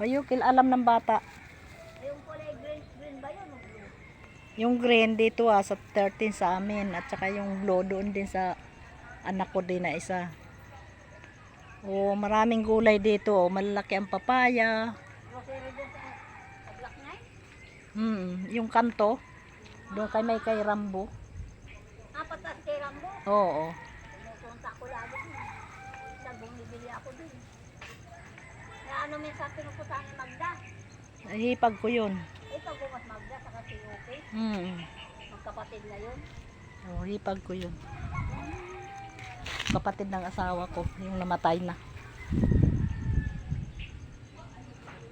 Ayokil, alam ng bata. Yung kulay green, green ba yun? o blue? Yung green dito ah, sa 13 sa amin. At saka yung blue doon din sa anak ko din na isa. Oh, maraming gulay dito. Oh. Malalaki ang papaya. Hmm, yung kanto. Doon kay may kay Rambo. Apat ang tirang mo. Oo. Pumupunta ko lagi. Sa bumibili ako dun. Ano minsan pinupunta ni Magda. Hipag ko yun. Ito bukas Magda sa si Yuki. Hmm. Magkapatid na yun. Oh, hipag ko yun. Kapatid ng asawa ko, yung namatay na.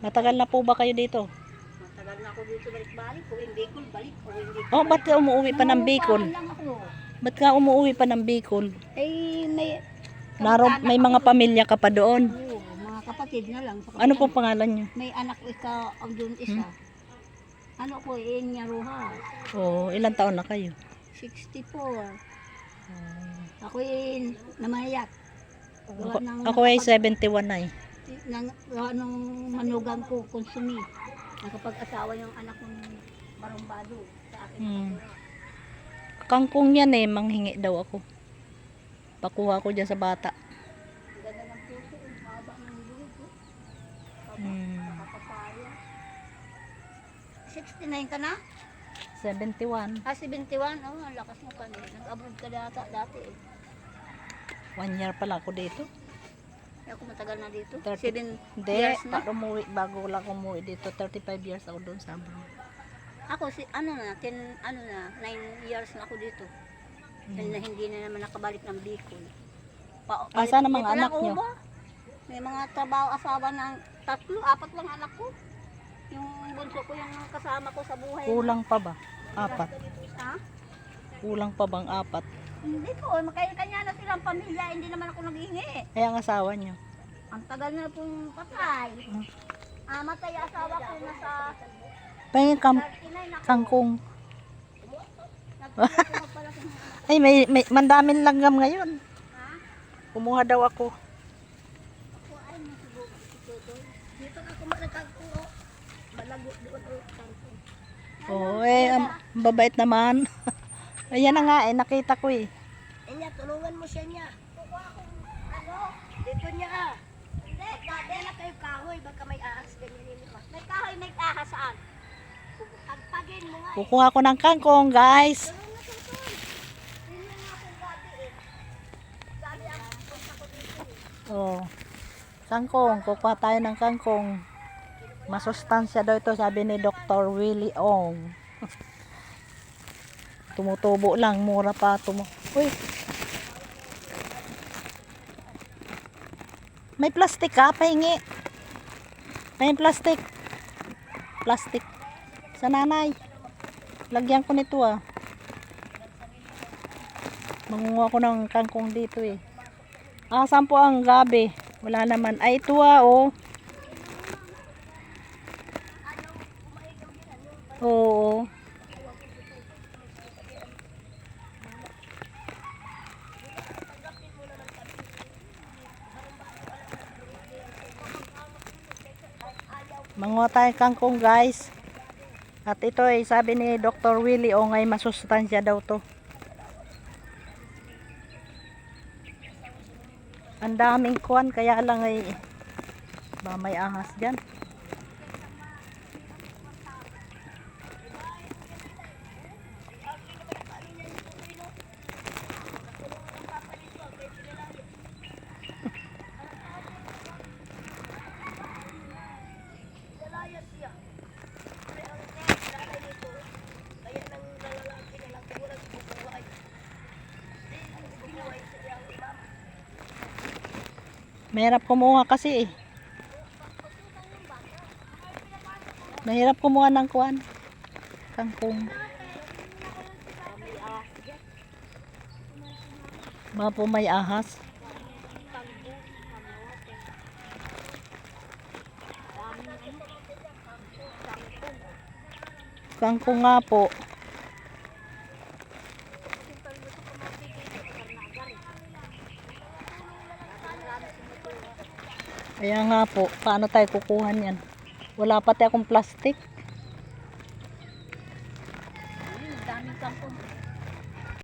Matagal na po ba kayo dito? Matagal na ako dito balik-balik. Kung hindi ko balik. Kung hindi ko Oh, ba't ka umuwi pa ng Bicol? Ba't ka umuwi pa ng Bicol? Eh, may... Naro, kamag-anak may mga pamilya ka pa doon. Oo, kapatid na lang. Ano po kapatid. pangalan niyo? May anak ika ang doon isa. Ano ko, Enya Rojas. Oh, ilang taon na kayo? 64. Ako in namayat. Gawa Ako, ng ako ay 71 na eh. nang gawa ng manugang ko, konsumi. Nakapag-asawa yung anak ng barumbado sa akin. Hmm. Kangkong yan eh, manghingi daw ako. Pakuha ko dyan sa bata. Ang ganda ng puso, ang haba ng buhok. oh. Hmm. Nakapapaya. 69 ka na? 71. Ah, 71? Oh, ang lakas mo pa. Nag-abroad ka data dati eh. One year pala ako dito. Kaya ako matagal na dito. 30. 7 Hindi, years na. pa umuwi, bago lang umuwi dito. 35 years ako doon sa abroad. Ako, si, ano na, 10, ano na, 9 years na ako dito. Dahil na hindi na naman nakabalik ng Bicol. Pa, Hmm. Asa na mga anak nyo? ba? May mga trabaho asawa ng tatlo, apat lang anak ko. Bunso ko yung kasama ko sa buhay. Kulang pa ba? Apat. Ha? Kulang pa bang apat? Hindi po, kanya na silang pamilya, hindi naman ako naghingi. Kaya ang asawa niyo. Ang tagal na pong patay. Ah, matay ang asawa ko nasa Pahingin kam 39 ako. kangkong. Ay, may, may mandamin langgam ngayon. ha? Kumuha daw. Ako ay nasigo ito. Dito ako malagkagpuro. Oo, eh, ang babait naman. Ayan na nga, eh, nakita ko eh. Enya, tulungan mo siya niya. Ano? Dito niya ah. Hindi, dala kayo kahoy, baka may ahas ganyan yun. May kahoy, may ahas saan? Agpagin mo nga eh. Kukuha ko ng kangkong, guys. Eh. Eh. Oh. Kangkong, kukuha tayo ng kangkong. Masustansya daw ito, sabi ni Dr. Willie Ong. Tumutubo lang, mura pa tumo. Uy. May plastic ka, pahingi. May plastic. Plastic. Sa nanay. Lagyan ko nito ah. Mangunguha ko ng kangkong dito eh. Ah, saan po ang gabi? Wala naman. Ay, ito ah, oh. Oo. Manguha tayo kangkong guys. At ito ay sabi ni Dr. Willie o ngay masustansya daw to. Ang daming kuwan kaya lang ay ba may ahas dyan. Mahirap kumuha kasi eh. Mahirap kumuha ng kuwan. Kangkong. Mga po may ahas. Kangkong nga po. Kaya nga po, paano tayo kukuha niyan? Wala pa tayo akong plastic. Ay, daming tampon.